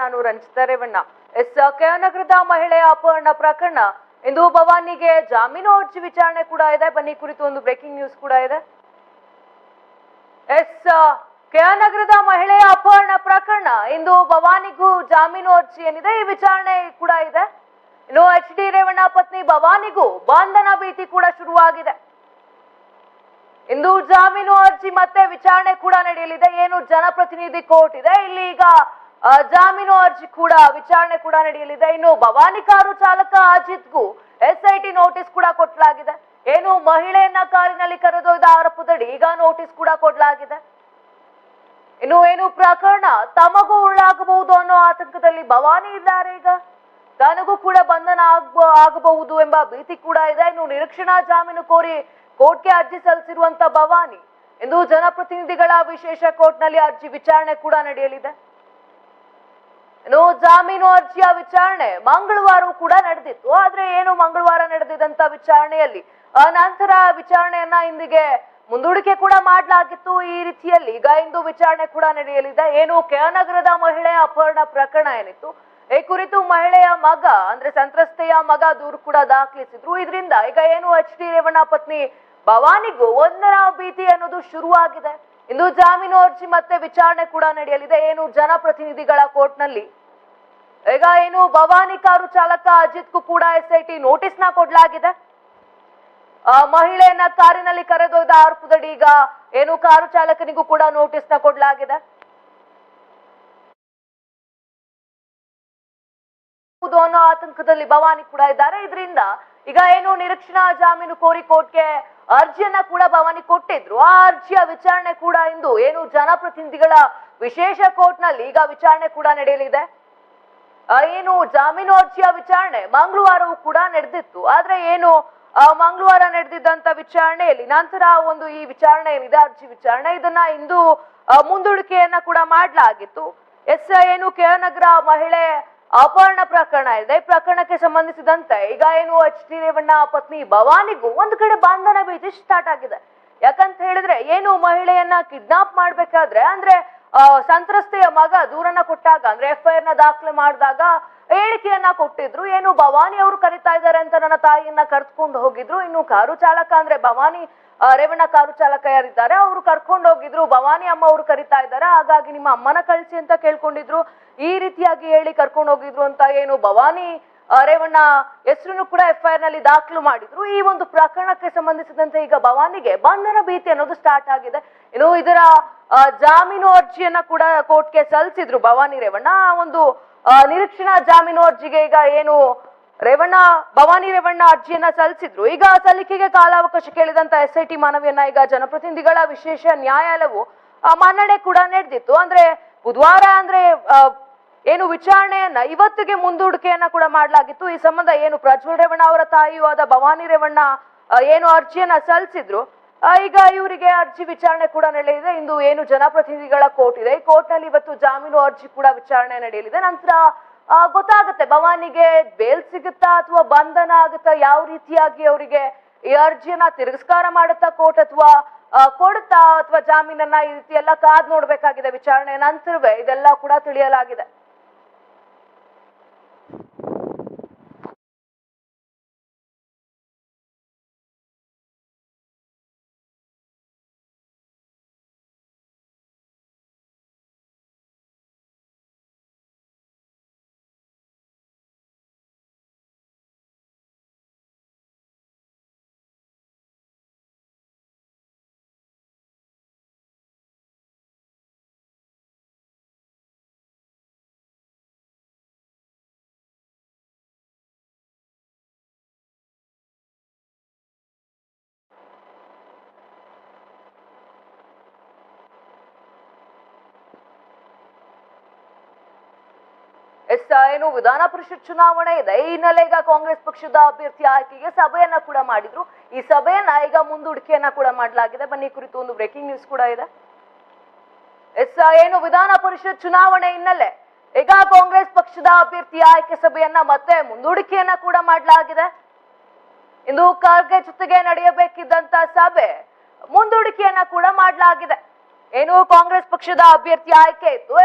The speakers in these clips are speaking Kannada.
ನಾನು ರಂಜಿತಾ ರೇವಣ್ಣ ಎಸ್ ಕೆನಗರದ ಮಹಿಳೆಯ ಅಪಹರಣ ಪ್ರಕರಣ. ಇಂದು ಭವಾನಿಗೆ ಜಾಮೀನು ಅರ್ಜಿ ವಿಚಾರಣೆ ಕೂಡ ಇದೆ. ಬನ್ನಿ ಕುರಿತು ಒಂದು ಬ್ರೇಕಿಂಗ್ ನ್ಯೂಸ್ ಕೂಡ ಇದೆ. ಎಸ್ ಕೆನಗರದ ಮಹಿಳೆಯ ಅಪಹರಣ ಪ್ರಕರಣ. ಇಂದು ಭವಾನಿಗೂ ಜಾಮೀನು ಅರ್ಜಿ ಏನಿದೆ? ಈ ವಿಚಾರಣೆ ಕೂಡ ಇದೆ. ಇನ್ನು ಎಚ್ ಡಿ ರೇವಣ್ಣ ಪತ್ನಿ ಭವಾನಿಗೂ ಬಂಧನ ಭೀತಿ ಕೂಡ ಶುರುವಾಗಿದೆ. ಇಂದು ಜಾಮೀನು ಅರ್ಜಿ ಮತ್ತೆ ವಿಚಾರಣೆ ಕೂಡ ನಡೆಯಲಿದೆ. ಏನು ಜನಪ್ರತಿನಿಧಿ ಕೋರ್ಟ್ ಇದೆ? ಇಲ್ಲಿ ಈಗ ಜಾಮೀನು ಅರ್ಜಿ ಕೂಡ ವಿಚಾರಣೆ ಕೂಡ ನಡೆಯಲಿದೆ. ಇನ್ನು ಭವಾನಿ ಕಾರು ಚಾಲಕ ಅಜಿತ್ಗೂ ಎಸ್ಐಟಿ ನೋಟಿಸ್ ಕೂಡ ಕೊಟ್ಟಲಾಗಿದೆ ಏನು ಮಹಿಳೆಯನ್ನ ಕಾರಿನಲ್ಲಿ ಕರೆದೊಯ್ದ ಆರೋಪದಡಿ ಈಗ ನೋಟಿಸ್ ಕೂಡ ಕೊಡಲಾಗಿದೆ. ಇನ್ನು ಏನು ಪ್ರಕರಣ ತಮಗೂ ಉಳ್ಳಾಗಬಹುದು ಅನ್ನೋ ಆತಂಕದಲ್ಲಿ ಭವಾನಿ ಇದ್ದಾರೆ ಈಗ. ತನಗೂ ಕೂಡ ಬಂಧನ ಆಗ್ಬ, ಆಗಬಹುದು ಎಂಬ ಭೀತಿ ಕೂಡ ಇದೆ. ಇನ್ನು ನಿರೀಕ್ಷಣಾ ಜಾಮೀನು ಕೋರಿ ಕೋರ್ಟ್ಗೆ ಅರ್ಜಿ ಸಲ್ಲಿಸಿರುವಂತ ಭವಾನಿ, ಇಂದು ಜನಪ್ರತಿನಿಧಿಗಳ ವಿಶೇಷ ಕೋರ್ಟ್ನಲ್ಲಿ ಅರ್ಜಿ ವಿಚಾರಣೆ ಕೂಡ ನಡೆಯಲಿದೆ. ಇನ್ನು ಜಾಮೀನು ಅರ್ಜಿಯ ವಿಚಾರಣೆ ಮಂಗಳವಾರವೂ ಕೂಡ ನಡೆದಿತ್ತು. ಆದ್ರೆ ಏನು ಮಂಗಳವಾರ ನಡೆದಿದಂತ ವಿಚಾರಣೆಯಲ್ಲಿ? ನಂತರ ವಿಚಾರಣೆಯನ್ನ ಇಂದಿಗೆ ಮುಂದೂಡಿಕೆ ಕೂಡ ಮಾಡಲಾಗಿತ್ತು ಈ ರೀತಿಯಲ್ಲಿ. ಈಗ ಇಂದು ವಿಚಾರಣೆ ಕೂಡ ನಡೆಯಲಿದೆ. ಏನು ಕೆನಗರದ ಮಹಿಳೆ ಅಪಹರಣ ಪ್ರಕರಣ ಏನಿತ್ತು? ಈ ಕುರಿತು ಮಹಿಳೆಯ ಮಗ, ಅಂದ್ರೆ ಸಂತ್ರಸ್ತೆಯ ಮಗ ದೂರು ಕೂಡ ದಾಖಲಿಸಿದ್ರು. ಇದರಿಂದ ಈಗ ಏನು ಎಚ್ ಡಿ ರೇವಣ್ಣ ಪತ್ನಿ ಭವಾನಿಗೂ ಒಂದರ ಭೀತಿ ಅನ್ನೋದು ಶುರುವಾಗಿದೆ. ಇಂದು ಜಾಮೀನು ಅರ್ಜಿ ಮತ್ತೆ ವಿಚಾರಣೆ ಕೂಡ ನಡೆಯಲಿದೆ. ಏನು ಜನಪ್ರತಿನಿಧಿಗಳ ಕೋರ್ಟ್ನಲ್ಲಿ ಈಗ ಏನು ಭವಾನಿ ಕಾರು ಚಾಲಕ ಅಜಿತ್ಗೂ ಕೂಡ ಎಸ್ಐಟಿ ನೋಟಿಸ್ನ ಕೊಡ್ಲಾಗಿದೆ. ಮಹಿಳೆಯನ್ನ ಕಾರಿನಲ್ಲಿ ಕರೆದೊಯ್ದ ಆರೋಪದಡಿ ಈಗ ಏನು ಕಾರು ಚಾಲಕನಿಗೂ ಕೂಡ ನೋಟಿಸ್ನ ಕೊಡ್ಲಾಗಿದೆ. ಅನ್ನೋ ಆತಂಕದಲ್ಲಿ ಭವಾನಿ ಕೂಡ ಇದ್ದಾರೆ. ಇದರಿಂದ ಈಗ ಏನು ನಿರೀಕ್ಷಣಾ ಜಾಮೀನು ಕೋರಿ ಕೋರ್ಟ್ಗೆ ಅರ್ಜಿಯನ್ನ ಕೂಡ ಭವಾನಿ ಕೊಟ್ಟಿದ್ರು. ಆ ಅರ್ಜಿಯ ವಿಚಾರಣೆ ಕೂಡ ಇಂದು ಏನು ಜನಪ್ರತಿನಿಧಿಗಳ ವಿಶೇಷ ಕೋರ್ಟ್ನಲ್ಲಿ ಈಗ ವಿಚಾರಣೆ ಕೂಡ ನಡೆಯಲಿದೆ. ಏನು ಜಾಮೀನು ಅರ್ಜಿಯ ವಿಚಾರಣೆ ಮಂಗಳವಾರವೂ ಕೂಡ ನಡೆದಿತ್ತು. ಆದ್ರೆ ಏನು ಮಂಗಳವಾರ ನಡೆದಿದ್ದಂತ ವಿಚಾರಣೆಯಲ್ಲಿ ನಂತರ ಒಂದು ಈ ವಿಚಾರಣೆ ಏನಿದೆ ಅರ್ಜಿ ವಿಚಾರಣೆ, ಇದನ್ನ ಇಂದು ಮುಂದೂಡಿಕೆಯನ್ನ ಕೂಡ ಮಾಡಲಾಗಿತ್ತು. ಎಸ್, ಏನು ಕೆನಗರ ಮಹಿಳೆ ಅಪಹರಣ ಪ್ರಕರಣ ಇದೆ. ಪ್ರಕರಣಕ್ಕೆ ಸಂಬಂಧಿಸಿದಂತೆ ಈಗ ಏನು, ಎಚ್ ಡಿ ರೇವಣ್ಣ ಪತ್ನಿ ಭವಾನಿಗೂ ಒಂದು ಕಡೆ ಬಂಧನ ಭೀತಿ ಸ್ಟಾರ್ಟ್ ಆಗಿದೆ. ಯಾಕಂತ ಹೇಳಿದ್ರೆ, ಏನು ಮಹಿಳೆಯನ್ನ ಕಿಡ್ನಾಪ್ ಮಾಡ್ಬೇಕಾದ್ರೆ, ಅಂದ್ರೆ ಸಂತ್ರಸ್ತೆಯ ಮಗ ದೂರನ್ನ ಕೊಟ್ಟಾಗ, ಅಂದ್ರೆ ಎಫ್ನ ದಾಖಲೆ ಮಾಡಿದಾಗ ಹೇಳಿಕೆಯನ್ನ ಕೊಟ್ಟಿದ್ರು. ಏನು ಭವಾನಿ ಅವರು ಕರಿತಾ ಇದ್ದಾರೆ ಅಂತ ನನ್ನ ತಾಯಿಯನ್ನ ಕರ್ಕೊಂಡು ಹೋಗಿದ್ರು. ಇನ್ನು ಕಾರು ಚಾಲಕ ಅಂದ್ರೆ ಭವಾನಿ ರೇವಣ್ಣ ಕಾರು ಚಾಲಕ ಯಾರಿದ್ದಾರೆ, ಅವರು ಕರ್ಕೊಂಡು ಹೋಗಿದ್ರು. ಭವಾನಿ ಅಮ್ಮ ಅವರು ಕರಿತಾ ಇದ್ದಾರೆ. ಹಾಗಾಗಿ ನಿಮ್ಮ ಅಮ್ಮನ ಕಳಿಸಿ ಅಂತ ಕೇಳ್ಕೊಂಡಿದ್ರು. ಈ ರೀತಿಯಾಗಿ ಹೇಳಿ ಕರ್ಕೊಂಡು ಹೋಗಿದ್ರು ಅಂತ ಏನು ಭವಾನಿ ರೇವಣ್ಣ ಹೆಸರನ್ನು ಕೂಡ ಎಫ್ನಲ್ಲಿ ದಾಖಲು ಮಾಡಿದ್ರು. ಈ ಒಂದು ಪ್ರಕರಣಕ್ಕೆ ಸಂಬಂಧಿಸಿದಂತೆ ಈಗ ಭವಾನಿಗೆ ಬಂಧನ ಭೀತಿ ಅನ್ನೋದು ಸ್ಟಾರ್ಟ್ ಆಗಿದೆ. ಇನ್ನು ಇದರ ಜಾಮೀನು ಅರ್ಜಿಯನ್ನ ಕೂಡ ಕೋರ್ಟ್ಗೆ ಸಲ್ಲಿಸಿದ್ರು ಭವಾನಿ ರೇವಣ್ಣ. ಒಂದು ನಿರೀಕ್ಷಣಾ ಜಾಮೀನು ಅರ್ಜಿಗೆ ಈಗ ಏನು ರೇವಣ್ಣ, ಭವಾನಿ ರೇವಣ್ಣ ಅರ್ಜಿಯನ್ನ ಸಲ್ಲಿಸಿದ್ರು. ಈಗ ಸಲ್ಲಿಕೆಗೆ ಕಾಲಾವಕಾಶ ಕೇಳಿದಂತ ಎಸ್ ಐ ಟಿ ಮನವಿಯನ್ನ ಈಗ ಜನಪ್ರತಿನಿಧಿಗಳ ವಿಶೇಷ ನ್ಯಾಯಾಲಯವು ಮನ್ನಣೆ ಕೂಡ ನಡೆದಿತ್ತು. ಅಂದ್ರೆ ಬುಧವಾರ ಅಂದ್ರೆ ಏನು ವಿಚಾರಣೆಯನ್ನ ಇವತ್ತಿಗೆ ಮುಂದೂಡಿಕೆಯನ್ನ ಕೂಡ ಮಾಡಲಾಗಿತ್ತು. ಈ ಸಂಬಂಧ ಏನು ಪ್ರಜ್ವಲ್ ರೇವಣ್ಣ ಅವರ ತಾಯಿಯೂ ಆದ ಭವಾನಿ ರೇವಣ್ಣ ಏನು ಅರ್ಜಿಯನ್ನ ಸಲ್ಲಿಸಿದ್ರು. ಈಗ ಇವರಿಗೆ ಅರ್ಜಿ ವಿಚಾರಣೆ ಕೂಡ ನಡೆಯಲಿದೆ. ಇಂದು ಏನು ಜನಪ್ರತಿನಿಧಿಗಳ ಕೋರ್ಟ್ ಇದೆ. ಈ ಕೋರ್ಟ್ನಲ್ಲಿ ಇವತ್ತು ಜಾಮೀನು ಅರ್ಜಿ ಕೂಡ ವಿಚಾರಣೆ ನಡೆಯಲಿದೆ. ನಂತರ ಗೊತ್ತಾಗುತ್ತೆ ಭವಾನಿಗೆ ಬೇಲ್ ಸಿಗುತ್ತಾ ಅಥವಾ ಬಂಧನ ಆಗುತ್ತಾ, ಯಾವ ರೀತಿಯಾಗಿ ಅವರಿಗೆ ಈ ಅರ್ಜಿಯನ್ನ ತಿರಸ್ಕಾರ ಮಾಡುತ್ತಾ, ಕೋರ್ಟ್ ಅಥವಾ ಕೊಡುತ್ತಾ, ಅಥವಾ ಜಾಮೀನನ್ನ ಈ ರೀತಿ ಎಲ್ಲ ಕಾದ್ ನೋಡ್ಬೇಕಾಗಿದೆ ವಿಚಾರಣೆ ನಂತರವೇ. ಇದೆಲ್ಲ ಕೂಡ ತಿಳಿಯಲಾಗಿದೆ. ಏನು ವಿಧಾನ ಪರಿಷತ್ ಚುನಾವಣೆ ಇದೆ. ಈ ಹಿನ್ನೆಲೆ ಈಗ ಕಾಂಗ್ರೆಸ್ ಪಕ್ಷದ ಅಭ್ಯರ್ಥಿ ಆಯ್ಕೆಗೆ ಸಭೆಯನ್ನ ಕೂಡ ಮಾಡಿದ್ರು. ಈ ಸಭೆಯನ್ನ ಈಗ ಮುಂದೂಡಿಕೆಯನ್ನ ಕೂಡ ಮಾಡಲಾಗಿದೆ. ಬನ್ನಿ ಕುರಿತು ಒಂದು ಬ್ರೇಕಿಂಗ್ ನ್ಯೂಸ್ ಕೂಡ ಇದೆ. ಎಸ್ ಏನು ವಿಧಾನ ಪರಿಷತ್ ಚುನಾವಣೆ ಹಿನ್ನೆಲೆ ಈಗ ಕಾಂಗ್ರೆಸ್ ಪಕ್ಷದ ಅಭ್ಯರ್ಥಿ ಆಯ್ಕೆ ಸಭೆಯನ್ನ ಮತ್ತೆ ಮುಂದೂಡಿಕೆಯನ್ನ ಕೂಡ ಮಾಡಲಾಗಿದೆ. ಇಂದು ಖರ್ಗೆ ಜೊತೆಗೆ ನಡೆಯಬೇಕಿದ್ದಂತ ಸಭೆ ಮುಂದೂಡಿಕೆಯನ್ನ ಕೂಡ ಮಾಡಲಾಗಿದೆ. ಏನು ಕಾಂಗ್ರೆಸ್ ಪಕ್ಷದ ಅಭ್ಯರ್ಥಿ ಆಯ್ಕೆ ಇತ್ತು.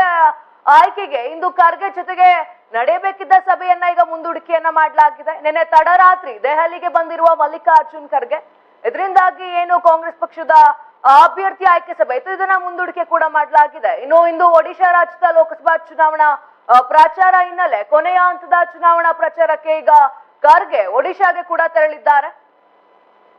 ಆಯ್ಕೆಗೆ ಇಂದು ಖರ್ಗೆ ಜೊತೆಗೆ ನಡೆಯಬೇಕಿದ್ದ ಸಭೆಯನ್ನ ಈಗ ಮುಂದೂಡಿಕೆಯನ್ನ ಮಾಡಲಾಗಿದೆ. ನಿನ್ನೆ ತಡರಾತ್ರಿ ದೆಹಲಿಗೆ ಬಂದಿರುವ ಮಲ್ಲಿಕಾರ್ಜುನ್ ಖರ್ಗೆ. ಇದರಿಂದಾಗಿ ಏನು ಕಾಂಗ್ರೆಸ್ ಪಕ್ಷದ ಅಭ್ಯರ್ಥಿ ಆಯ್ಕೆ ಸಭೆ ಇತ್ತು. ಇದನ್ನ ಮುಂದೂಡಿಕೆ ಕೂಡ ಮಾಡಲಾಗಿದೆ. ಇನ್ನು ಇಂದು ಒಡಿಶಾ ರಾಜ್ಯದ ಲೋಕಸಭಾ ಚುನಾವಣಾ ಪ್ರಚಾರ ಹಿನ್ನೆಲೆ ಕೊನೆಯ ಹಂತದ ಚುನಾವಣಾ ಪ್ರಚಾರಕ್ಕೆ ಈಗ ಖರ್ಗೆ ಒಡಿಶಾಗೆ ಕೂಡ ತೆರಳಿದ್ದಾರೆ.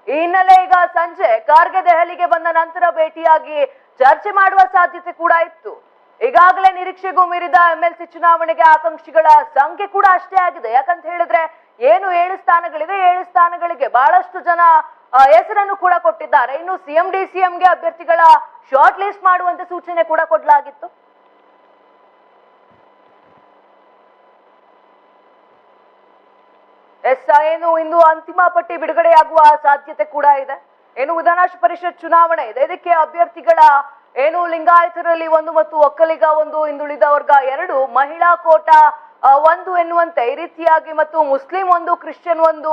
ಈ ಹಿನ್ನೆಲೆ ಈಗ ಸಂಜೆ ಖರ್ಗೆ ದೆಹಲಿಗೆ ಬಂದ ನಂತರ ಭೇಟಿಯಾಗಿ ಚರ್ಚೆ ಮಾಡುವ ಸಾಧ್ಯತೆ ಕೂಡ ಇತ್ತು. ಈಗಾಗಲೇ ನಿರೀಕ್ಷೆಗೂ ಮೀರಿದ ಎಂಎಲ್ಸಿ ಚುನಾವಣೆಗೆ ಆಕಾಂಕ್ಷಿಗಳ ಸಂಖ್ಯೆ ಕೂಡ ಅಷ್ಟೇ ಆಗಿದೆ. ಯಾಕಂತ ಹೇಳಿದ್ರೆ ಏನು ಏಳು ಸ್ಥಾನಗಳಿದೆ, ಏಳು ಸ್ಥಾನಗಳಿಗೆ ಬಹಳಷ್ಟು ಜನ ಹೆಸರನ್ನು ಕೂಡ ಕೊಟ್ಟಿದ್ದಾರೆ. ಇನ್ನು ಸಿಎಂ ಡಿ ಸಿಎಂಗೆ ಅಭ್ಯರ್ಥಿಗಳ ಶಾರ್ಟ್ ಲಿಸ್ಟ್ ಮಾಡುವಂತೆ ಸೂಚನೆ ಕೂಡ ಕೊಡಲಾಗಿತ್ತು. ಎಸ್ ಏನು ಇಂದು ಅಂತಿಮ ಪಟ್ಟಿ ಬಿಡುಗಡೆಯಾಗುವ ಸಾಧ್ಯತೆ ಕೂಡ ಇದೆ. ಏನು ವಿಧಾನ ಪರಿಷತ್ ಚುನಾವಣೆ ಇದೆ. ಇದಕ್ಕೆ ಅಭ್ಯರ್ಥಿಗಳ ಏನು ಲಿಂಗಾಯತರಲ್ಲಿ ಒಂದು ಮತ್ತು ಒಕ್ಕಲಿಗ ಒಂದು ಹಿಂದುಳಿದ ವರ್ಗ ಎರಡು, ಮಹಿಳಾ ಕೋಟಾ ಒಂದು ಎನ್ನುವಂತೆ ಈ ರೀತಿಯಾಗಿ ಮತ್ತು ಮುಸ್ಲಿಂ ಒಂದು, ಕ್ರಿಶ್ಚಿಯನ್ ಒಂದು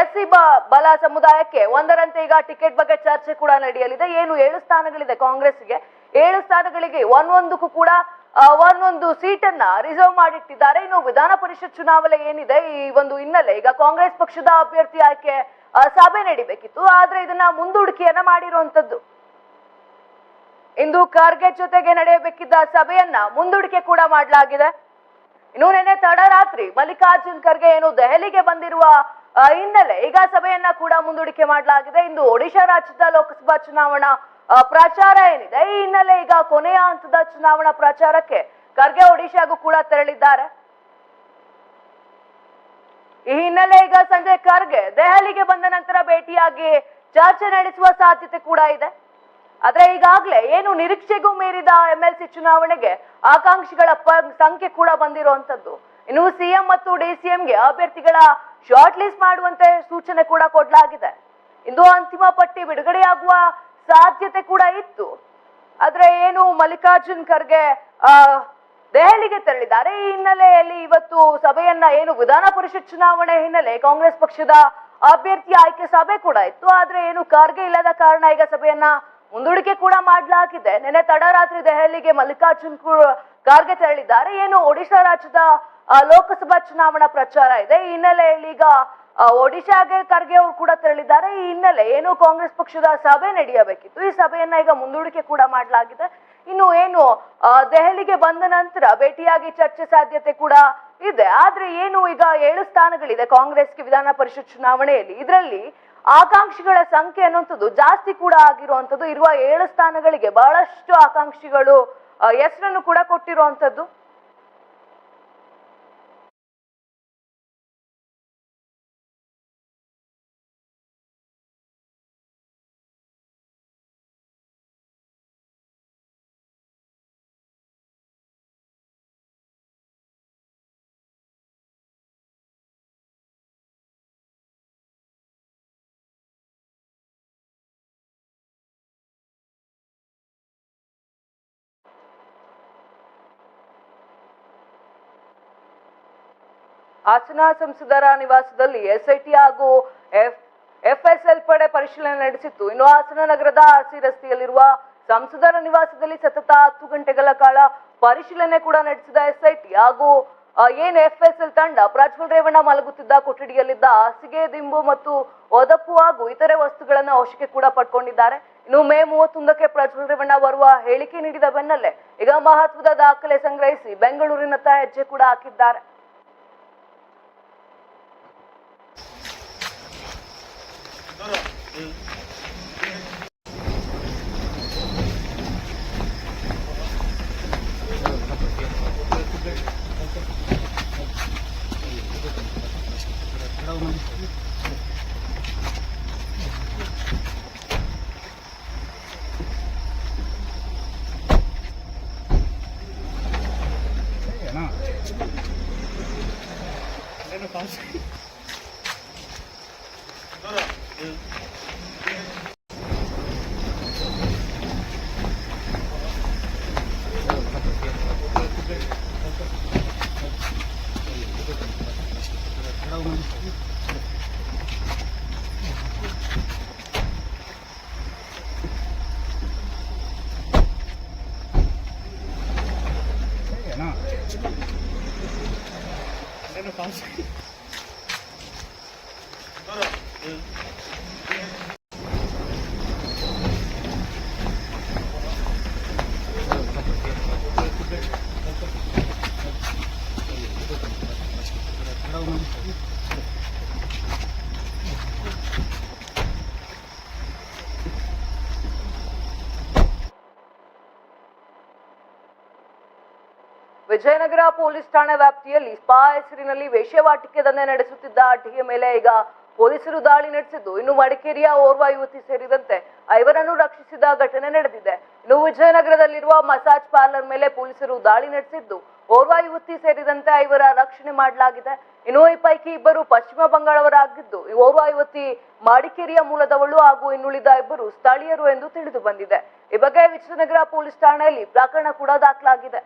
ಎಸ್ ಸಿ ಬಲ ಸಮುದಾಯಕ್ಕೆ ಒಂದರಂತೆ ಈಗ ಟಿಕೆಟ್ ಬಗ್ಗೆ ಚರ್ಚೆ ಕೂಡ ನಡೆಯಲಿದೆ. ಏನು ಏಳು ಸ್ಥಾನಗಳಿದೆ ಕಾಂಗ್ರೆಸ್ಗೆ ಏಳು ಸ್ಥಾನಗಳಿಗೆ ಒಂದೊಂದಕ್ಕೂ ಕೂಡ ಒಂದೊಂದು ಸೀಟನ್ನ ರಿಸರ್ವ್ ಮಾಡಿಟ್ಟಿದ್ದಾರೆ. ಇನ್ನು ವಿಧಾನ ಪರಿಷತ್ ಚುನಾವಣೆ ಏನಿದೆ ಈ ಒಂದು ಹಿನ್ನೆಲೆ ಈಗ ಕಾಂಗ್ರೆಸ್ ಪಕ್ಷದ ಅಭ್ಯರ್ಥಿ ಆಯ್ಕೆ ಸಭೆ ನಡಿಬೇಕಿತ್ತು. ಆದ್ರೆ ಇದನ್ನ ಮುಂದೂಡಿಕೆಯನ್ನ ಮಾಡಿರುವಂತದ್ದು. ಇಂದು ಖರ್ಗೆ ಜೊತೆಗೆ ನಡೆಯಬೇಕಿದ್ದ ಸಭೆಯನ್ನ ಮುಂದೂಡಿಕೆ ಕೂಡ ಮಾಡಲಾಗಿದೆ. ಇನ್ನು ನಿನ್ನೆ ತಡರಾತ್ರಿ ಮಲ್ಲಿಕಾರ್ಜುನ್ ಖರ್ಗೆ ಏನು ದೆಹಲಿಗೆ ಬಂದಿರುವ ಹಿನ್ನೆಲೆ ಈಗ ಸಭೆಯನ್ನ ಕೂಡ ಮುಂದೂಡಿಕೆ ಮಾಡಲಾಗಿದೆ. ಇಂದು ಒಡಿಶಾ ರಾಜ್ಯದ ಲೋಕಸಭಾ ಚುನಾವಣಾ ಪ್ರಚಾರ ಏನಿದೆ? ಈ ಹಿನ್ನೆಲೆ ಈಗ ಕೊನೆಯ ಹಂತದ ಚುನಾವಣಾ ಪ್ರಚಾರಕ್ಕೆ ಖರ್ಗೆ ಒಡಿಶಾಗೂ ಕೂಡ ತೆರಳಿದ್ದಾರೆ. ಈ ಹಿನ್ನೆಲೆ ಈಗ ಸಂಜೆ ಖರ್ಗೆ ದೆಹಲಿಗೆ ಬಂದ ನಂತರ ಭೇಟಿಯಾಗಿ ಚರ್ಚೆ ನಡೆಸುವ ಸಾಧ್ಯತೆ ಕೂಡ ಇದೆ. ಆದ್ರೆ ಈಗಾಗಲೇ ಏನು ನಿರೀಕ್ಷೆಗೂ ಮೀರಿದ ಎಂಎಲ್ಸಿ ಚುನಾವಣೆಗೆ ಆಕಾಂಕ್ಷಿಗಳ ಸಂಖ್ಯೆ ಕೂಡ ಬಂದಿರುವಂತದ್ದು ಇನ್ನು ಸಿಎಂ ಮತ್ತು ಡಿಸಿಎಂಗೆ ಅಭ್ಯರ್ಥಿಗಳ ಶಾರ್ಟ್ ಲಿಸ್ಟ್ ಮಾಡುವಂತೆ ಸೂಚನೆ ಕೂಡ ಕೊಡಲಾಗಿದೆ. ಇಂದು ಅಂತಿಮ ಪಟ್ಟಿ ಬಿಡುಗಡೆಯಾಗುವ ಸಾಧ್ಯತೆ ಕೂಡ ಇತ್ತು. ಆದ್ರೆ ಏನು ಮಲ್ಲಿಕಾರ್ಜುನ್ ಖರ್ಗೆ, ಆ, ದೆಹಲಿಗೆ ತೆರಳಿದ್ದಾರೆ. ಈ ಹಿನ್ನೆಲೆಯಲ್ಲಿ ಇವತ್ತು ಸಭೆಯನ್ನ ಏನು ವಿಧಾನ ಪರಿಷತ್ ಚುನಾವಣೆ ಹಿನ್ನೆಲೆ ಕಾಂಗ್ರೆಸ್ ಪಕ್ಷದ ಅಭ್ಯರ್ಥಿ ಆಯ್ಕೆ ಸಭೆ ಕೂಡ ಇತ್ತು. ಆದ್ರೆ ಏನು ಖರ್ಗೆ ಇಲ್ಲದ ಕಾರಣ ಈಗ ಸಭೆಯನ್ನ ಮುಂದೂಡಿಕೆ ಕೂಡ ಮಾಡಲಾಗಿದೆ. ನಿನ್ನೆ ತಡರಾತ್ರಿ ದೆಹಲಿಗೆ ಮಲ್ಲಿಕಾರ್ಜುನ್ ಖರ್ಗೆ ತೆರಳಿದ್ದಾರೆ. ಏನು, ಒಡಿಶಾ ರಾಜ್ಯದ ಲೋಕಸಭಾ ಚುನಾವಣಾ ಪ್ರಚಾರ ಇದೆ. ಈ ಹಿನ್ನೆಲೆಯಲ್ಲಿ ಈಗ ಒಡಿಶಾಗೆ ಖರ್ಗೆ ಅವರು ಕೂಡ ತೆರಳಿದ್ದಾರೆ. ಈ ಹಿನ್ನೆಲೆ ಏನು ಕಾಂಗ್ರೆಸ್ ಪಕ್ಷದ ಸಭೆ ನಡೆಯಬೇಕಿತ್ತು. ಈ ಸಭೆಯನ್ನ ಈಗ ಮುಂದೂಡಿಕೆ ಕೂಡ ಮಾಡಲಾಗಿದೆ. ಇನ್ನು ಏನು ದೆಹಲಿಗೆ ಬಂದ ನಂತರ ಭೇಟಿಯಾಗಿ ಚರ್ಚೆ ಸಾಧ್ಯತೆ ಕೂಡ ಇದೆ. ಆದ್ರೆ ಏನು ಈಗ ಏಳು ಸ್ಥಾನಗಳಿದೆ ಕಾಂಗ್ರೆಸ್ಗೆ ವಿಧಾನ ಪರಿಷತ್ ಚುನಾವಣೆಯಲ್ಲಿ. ಇದರಲ್ಲಿ ಆಕಾಂಕ್ಷಿಗಳ ಸಂಖ್ಯೆ ಅನ್ನುವಂಥದ್ದು ಜಾಸ್ತಿ ಕೂಡ ಆಗಿರುವಂಥದ್ದು. ಇರುವ ಏಳು ಸ್ಥಾನಗಳಿಗೆ ಬಹಳಷ್ಟು ಆಕಾಂಕ್ಷಿಗಳು ಹೆಸರನ್ನು ಕೂಡ ಕೊಟ್ಟಿರುವಂತದ್ದು ಹಾಸನ ಸಂಸದರ ನಿವಾಸದಲ್ಲಿ ಎಸ್ಐಟಿ ಹಾಗೂ ಎಫ್, ಎಫ್ಎಸ್ಎಲ್ ಪಡೆ ಪರಿಶೀಲನೆ ನಡೆಸಿತ್ತು. ಇನ್ನು ಹಾಸನ ನಗರದ ಆರ್ಸಿ ರಸ್ತೆಯಲ್ಲಿರುವ ಸಂಸದರ ನಿವಾಸದಲ್ಲಿ ಸತತ ಹತ್ತು ಗಂಟೆಗಳ ಕಾಲ ಪರಿಶೀಲನೆ ಕೂಡ ನಡೆಸಿದ ಎಸ್ಐಟಿ ಹಾಗೂ ಏನ್ ಎಫ್ಎಸ್ಎಲ್ ತಂಡ ಪ್ರಜ್ವಲ್ ರೇವಣ್ಣ ಮಲಗುತ್ತಿದ್ದ ಕೊಠಡಿಯಲ್ಲಿದ್ದ ಹಾಸಿಗೆ, ದಿಂಬು ಮತ್ತು ಒದಪು ಹಾಗೂ ಇತರೆ ವಸ್ತುಗಳನ್ನು ವಶಕ್ಕೆ ಕೂಡ ಪಡ್ಕೊಂಡಿದ್ದಾರೆ. ಇನ್ನು ಮೇ ಮೂವತ್ತೊಂದಕ್ಕೆ ಪ್ರಜ್ವಲ್ ರೇವಣ್ಣ ಬರುವ ಹೇಳಿಕೆ ನೀಡಿದ ಬೆನ್ನಲ್ಲೇ ಈಗ ಮಹತ್ವದ ದಾಖಲೆ ಸಂಗ್ರಹಿಸಿ ಬೆಂಗಳೂರಿನತ್ತ ಹೆಜ್ಜೆ ಕೂಡ ಹಾಕಿದ್ದಾರೆ. All right. ವಿಜಯನಗರ ಪೊಲೀಸ್ ಠಾಣೆ ವ್ಯಾಪ್ತಿಯಲ್ಲಿ ಸ್ಪಾ ಹೆಸರಿನಲ್ಲಿ ವೇಶ್ಯವಾಟಿಕೆ ದಂಧೆ ನಡೆಸುತ್ತಿದ್ದ ಅಡ್ಡಿಯ ಮೇಲೆ ಈಗ ಪೊಲೀಸರು ದಾಳಿ ನಡೆಸಿದ್ದು. ಇನ್ನು ಮಡಿಕೇರಿಯ ಓರ್ವ ಯುವತಿ ಸೇರಿದಂತೆ ಐವರನ್ನು ರಕ್ಷಿಸಿದ ಘಟನೆ ನಡೆದಿದೆ. ಇನ್ನು ವಿಜಯನಗರದಲ್ಲಿರುವ ಮಸಾಜ್ ಪಾರ್ಲರ್ ಮೇಲೆ ಪೊಲೀಸರು ದಾಳಿ ನಡೆಸಿದ್ದು, ಓರ್ವ ಯುವತಿ ಸೇರಿದಂತೆ ಐವರ ರಕ್ಷಣೆ ಮಾಡಲಾಗಿದೆ. ಇನ್ನು ಈ ಪೈಕಿ ಇಬ್ಬರು ಪಶ್ಚಿಮ ಬಂಗಾಳವರಾಗಿದ್ದು ಓರ್ವ ಯುವತಿ ಮಡಿಕೇರಿಯ ಮೂಲದವಳು ಹಾಗೂ ಇನ್ನುಳಿದ ಇಬ್ಬರು ಸ್ಥಳೀಯರು ಎಂದು ತಿಳಿದು ಬಂದಿದೆ. ಈ ಬಗ್ಗೆ ವಿಜಯನಗರ ಪೊಲೀಸ್ ಠಾಣೆಯಲ್ಲಿ ಪ್ರಕರಣ ಕೂಡ ದಾಖಲಾಗಿದೆ.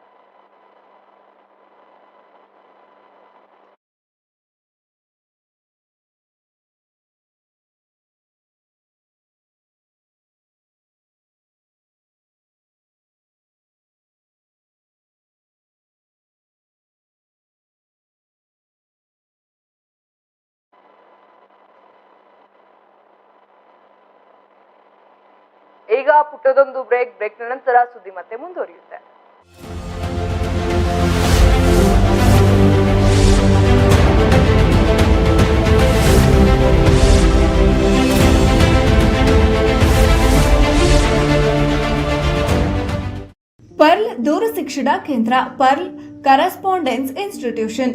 ಈಗ ಬ್ರೇಕ್ ಬ್ರೇಕ್ ನಂತರ ಸುದ್ದಿ ಮತ್ತೆ ಮುಂದುವರಿಯುತ್ತೆ. ಪರ್ಲ್ ದೂರ ಶಿಕ್ಷಣ ಕೇಂದ್ರ pearl correspondence institution.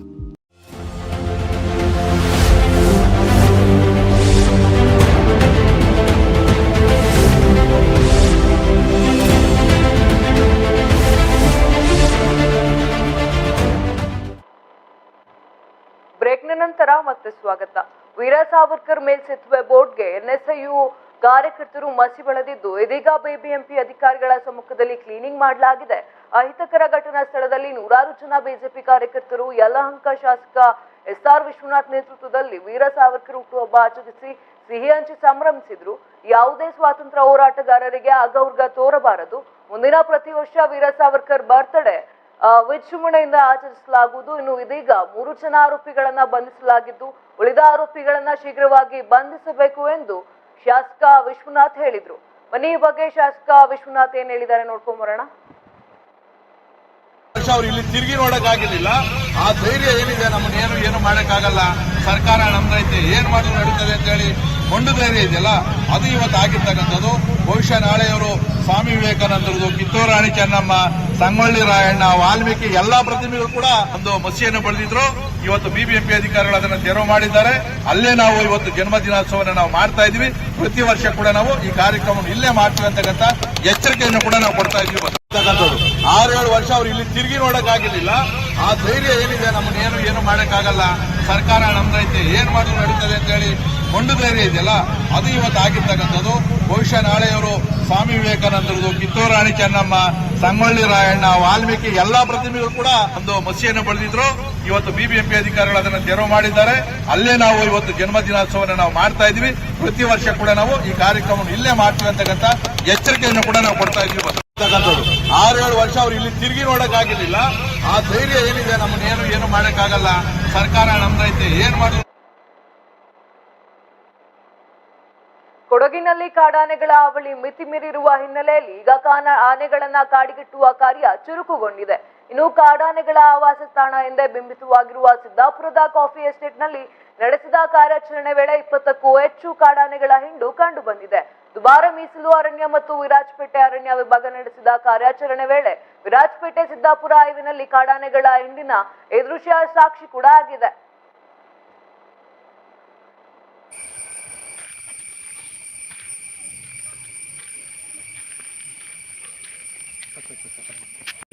ನಂತರ ಮತ್ತೆ ಸ್ವಾಗತ. ವೀರ ಸಾವರ್ಕರ್ ಮೇಲ್ಸೇತುವೆ ಬೋರ್ಡ್ಗೆ ಎನ್ಎಸ್ಐಯು ಕಾರ್ಯಕರ್ತರು ಮಸಿ ಬಳದಿದ್ದು ಇದೀಗ ಬಿಬಿಎಂಪಿ ಅಧಿಕಾರಿಗಳ ಸಮ್ಮುಖದಲ್ಲಿ ಕ್ಲೀನಿಂಗ್ ಮಾಡಲಾಗಿದೆ. ಅಹಿತಕರ ಘಟನಾ ಸ್ಥಳದಲ್ಲಿ ನೂರಾರು ಜನ ಬಿಜೆಪಿ ಕಾರ್ಯಕರ್ತರು, ಯಲಹಂಕ ಶಾಸಕ ಎಸ್ ಆರ್ ವಿಶ್ವನಾಥ್ ನೇತೃತ್ವದಲ್ಲಿ ವೀರ ಸಾವರ್ಕರ್ ಹುಟ್ಟುಹಬ್ಬ ಆಚರಿಸಿ ಸಿಹಿ ಹಂಚಿ ಸಂಭ್ರಮಿಸಿದ್ರು. ಯಾವುದೇ ಸ್ವಾತಂತ್ರ್ಯ ಹೋರಾಟಗಾರರಿಗೆ ಅಗೌರ್ಗ ತೋರಬಾರದು. ಮುಂದಿನ ಪ್ರತಿ ವರ್ಷ ವೀರ ಸಾವರ್ಕರ್ ಬರ್ತ್ಡೇ. ವಿಜೃಂಭಣೆಯಿಂದ ಆಚರಿಸಲಾಗುವುದು. ಇನ್ನು ಇದೀಗ ಮೂರು ಜನ ಆರೋಪಿಗಳನ್ನ ಬಂಧಿಸಲಾಗಿದ್ದು, ಉಳಿದ ಆರೋಪಿಗಳನ್ನ ಶೀಘ್ರವಾಗಿ ಬಂಧಿಸಬೇಕು ಎಂದು ಶಾಸಕ ವಿಶ್ವನಾಥ್ ಹೇಳಿದ್ರು. ಮನೆ ಬಗ್ಗೆ ಶಾಸಕ ವಿಶ್ವನಾಥ್ ಏನ್ ಹೇಳಿದ್ದಾರೆ ನೋಡ್ಕೊಂಡ್ ಬರೋಣ. ಇಲ್ಲಿ ತಿರುಗಿ ನೋಡಕ್ ಆ ಧೈರ್ಯ ಏನಿದೆ, ನಮ್ಮನ್ನ ಏನು ಏನು ಮಾಡೋಕ್ಕಾಗಲ್ಲ. ಸರ್ಕಾರ ನಮ್ದೈತೆ ಏನು ಮಾಡಿದ್ರು ನಡೀತದೆ ಅಂತ ಹೇಳಿ ಮೊಂಡು ಧೈರ್ಯ ಇದೆಯಲ್ಲ, ಅದು ಇವತ್ತು ಆಗಿರ್ತಕ್ಕಂಥದ್ದು. ಬಹುಶಃ ನಾಳೆಯವರು ಸ್ವಾಮಿ ವಿವೇಕಾನಂದರದು ಕಿತ್ತೂರು ರಾಣಿ ಚೆನ್ನಮ್ಮ, ಸಂಗೊಳ್ಳಿ ರಾಯಣ್ಣ, ವಾಲ್ಮೀಕಿ ಎಲ್ಲಾ ಪ್ರತಿಮೆಗಳು ಕೂಡ ಒಂದು ಮಸಿಯನ್ನು ಬೆಳೆದಿದ್ರು ಇವತ್ತು ಬಿಬಿಎಂಪಿ ಅಧಿಕಾರಿಗಳು ಅದನ್ನು ತೆರವು ಮಾಡಿದ್ದಾರೆ. ಅಲ್ಲೇ ನಾವು ಇವತ್ತು ಜನ್ಮ ನಾವು ಮಾಡ್ತಾ ಇದೀವಿ ಪ್ರತಿ ವರ್ಷ ಕೂಡ ನಾವು ಈ ಕಾರ್ಯಕ್ರಮವನ್ನು ಇಲ್ಲೇ ಮಾಡ್ತೀವಿ ಅಂತಕ್ಕಂಥ ಎಚ್ಚರಿಕೆಯನ್ನು ಕೂಡ ನಾವು ಕೊಡ್ತಾ ಇದೀವಿ ಏಳು ವರ್ಷ ಅವ್ರು ಇಲ್ಲಿ ತಿರುಗಿ ನೋಡಕ್ಕಾಗಿರ್ಲಿಲ್ಲ. ಆ ಧೈರ್ಯ ಏನಿದೆ ನಮ್ಮನ್ನ ಏನು ಮಾಡಕ್ಕಾಗಲ್ಲ. ಸರ್ಕಾರ ನಮ್ದೈತೆ, ಏನು ಮಾಡಿದ್ರು ನಡೀತದೆ ಅಂತ ಹೇಳಿ ಮೊಂಡು ಧೈರ್ಯ ಇದೆಯಲ್ಲ? ಅದು ಇವತ್ತು ಆಗಿರ್ತಕ್ಕಂಥದ್ದು. ಬಹುಶಃ ನಾಳೆ ಇವರು ಸ್ವಾಮಿ ವಿವೇಕಾನಂದರದು ಕಿತ್ತೂರು ರಾಣಿ ಚೆನ್ನಮ್ಮ, ಸಂಗೊಳ್ಳಿ ರಾಯಣ್ಣ, ವಾಲ್ಮೀಕಿ ಎಲ್ಲಾ ಪ್ರತಿಮೆಗಳು ಕೂಡ ಒಂದು ಮಸಿಯನ್ನು ಬೆಳೆದಿದ್ರು ಇವತ್ತು ಬಿಬಿಎಂಪಿ ಅಧಿಕಾರಿಗಳು ಅದನ್ನು ತೆರವು ಮಾಡಿದ್ದಾರೆ. ಅಲ್ಲೇ ನಾವು ಇವತ್ತು ಜನ್ಮ ನಾವು ಮಾಡ್ತಾ ಇದೀವಿ ಪ್ರತಿ ವರ್ಷ ಕೂಡ ನಾವು ಈ ಕಾರ್ಯಕ್ರಮವನ್ನು ಇಲ್ಲೇ ಮಾಡ್ತೀವಿ ಅಂತಕ್ಕಂಥ ಎಚ್ಚರಿಕೆಯನ್ನು ಕೂಡ ನಾವು ಕೊಡ್ತಾ ಇದೀವಿ ಆರೇಳು ವರ್ಷ ಅವ್ರು ಇಲ್ಲಿ ತಿರುಗಿ ನೋಡಕ್ ಆಗಿರ್ಲಿಲ್ಲ ಆ ಧೈರ್ಯ ಏನಿದೆ ನಮ್ಮನ್ನ ಏನು ಏನು ಮಾಡಕ್ಕಾಗಲ್ಲ. ಸರ್ಕಾರ ನಮ್ದೈತೆ, ಏನ್ ಮಾಡಿದ್ರು ಕೊಡಗಿನಲ್ಲಿ ಕಾಡಾನೆಗಳ ಅವಳಿ ಮಿತಿ ಮೀರಿರುವ ಹಿನ್ನೆಲೆಯಲ್ಲಿ ಈಗ ಕಾನ ಆನೆಗಳನ್ನ ಕಾಡಿಗಿಟ್ಟುವ ಕಾರ್ಯ ಚುರುಕುಗೊಂಡಿದೆ. ಇನ್ನು ಕಾಡಾನೆಗಳ ಆವಾಸ ತಾಣ ಎಂದೇ ಬಿಂಬಿತವಾಗಿರುವ ಸಿದ್ದಾಪುರದ ಕಾಫಿ ಎಸ್ಟೇಟ್ನಲ್ಲಿ ನಡೆಸಿದ ಕಾರ್ಯಾಚರಣೆ ವೇಳೆ ಇಪ್ಪತ್ತಕ್ಕೂ ಹೆಚ್ಚು ಕಾಡಾನೆಗಳ ಹಿಂಡು ಕಂಡು ಬಂದಿದೆ. ದುಬಾರ ಮೀಸಲು ಅರಣ್ಯ ಮತ್ತು ವಿರಾಜಪೇಟೆ ಅರಣ್ಯ ವಿಭಾಗ ನಡೆಸಿದ ಕಾರ್ಯಾಚರಣೆ ವೇಳೆ ವಿರಾಜಪೇಟೆ ಸಿದ್ದಾಪುರ ಹೈವೇನಲ್ಲಿ ಕಾಡಾನೆಗಳ ಹಿಂಡಿನ ಎದೃಶ್ಯ ಸಾಕ್ಷಿ ಕೂಡ ಆಗಿದೆ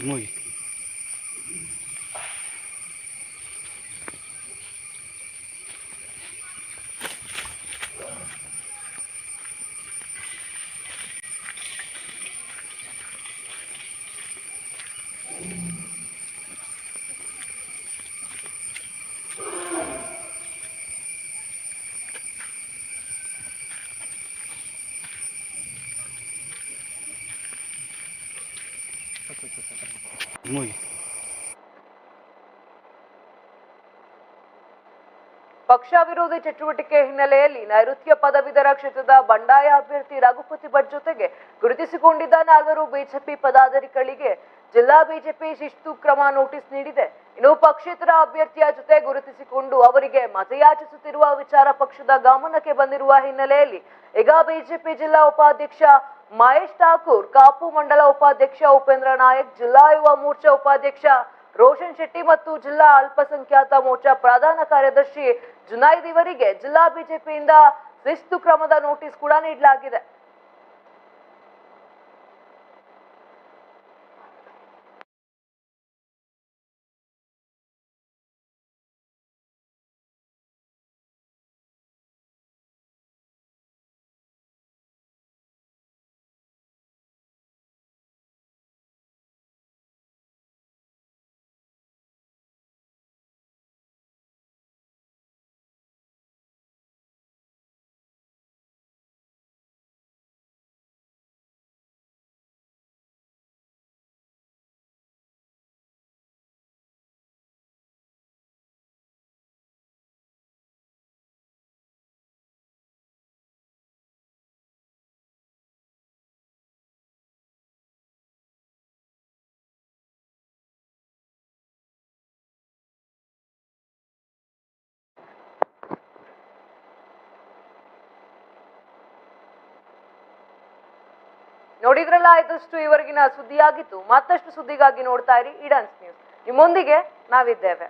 Muy. Muy. ಪಕ್ಷ ವಿರೋಧಿ ಚಟುವಟಿಕೆ ಹಿನ್ನೆಲೆಯಲ್ಲಿ ನೈಋತ್ಯ ಪದವೀಧರ ಕ್ಷೇತ್ರದ ಬಂಡಾಯ ಅಭ್ಯರ್ಥಿ ರಘುಪತಿ ಭಟ್ ಜೊತೆಗೆ ಗುರುತಿಸಿಕೊಂಡಿದ್ದ ನಾಲ್ವರು ಬಿಜೆಪಿ ಪದಾಧಿಕಾರಿಗಳಿಗೆ ಜಿಲ್ಲಾ ಬಿಜೆಪಿ ಶಿಸ್ತು ಕ್ರಮ ನೋಟಿಸ್ ನೀಡಿದೆ. ಇನ್ನು ಪಕ್ಷೇತರ ಅಭ್ಯರ್ಥಿಯ ಜೊತೆ ಗುರುತಿಸಿಕೊಂಡು ಅವರಿಗೆ ಮತಯಾಚಿಸುತ್ತಿರುವ ವಿಚಾರ ಪಕ್ಷದ ಗಮನಕ್ಕೆ ಬಂದಿರುವ ಹಿನ್ನೆಲೆಯಲ್ಲಿ ಈಗ ಬಿಜೆಪಿ ಜಿಲ್ಲಾ ಉಪಾಧ್ಯಕ್ಷ ಮಹೇಶ್ ಠಾಕೂರ್, ಕಾಪು ಮಂಡಲ ಉಪಾಧ್ಯಕ್ಷ ಉಪೇಂದ್ರ ನಾಯಕ್, ಜಿಲ್ಲಾ ಯುವ ಮೋರ್ಚಾ ಉಪಾಧ್ಯಕ್ಷ ರೋಷನ್ ಶೆಟ್ಟಿ ಮತ್ತು ಜಿಲ್ಲಾ ಅಲ್ಪಸಂಖ್ಯಾತ ಮೋರ್ಚಾ ಪ್ರಧಾನ ಕಾರ್ಯದರ್ಶಿ ಜುನೈದ್ ಇವರಿಗೆ ಜಿಲ್ಲಾ ಬಿಜೆಪಿಯಿಂದ ಶಿಸ್ತು ಕ್ರಮದ ನೋಟಿಸ್ ಕೂಡ ನೀಡಲಾಗಿದೆ. ನೋಡಿದ್ರಲ್ಲ ಆಯ್ತಷ್ಟು ಇವರೆಗಿನ ಸುದ್ದಿಯಾಗಿತ್ತು ಮತ್ತಷ್ಟು ಸುದ್ದಿಗಾಗಿ ನೋಡ್ತಾ ಇರಿ ಇಡನ್ಸ್ ನ್ಯೂಸ್. ನಿಮ್ಮೊಂದಿಗೆ ನಾವಿದ್ದೇವೆ.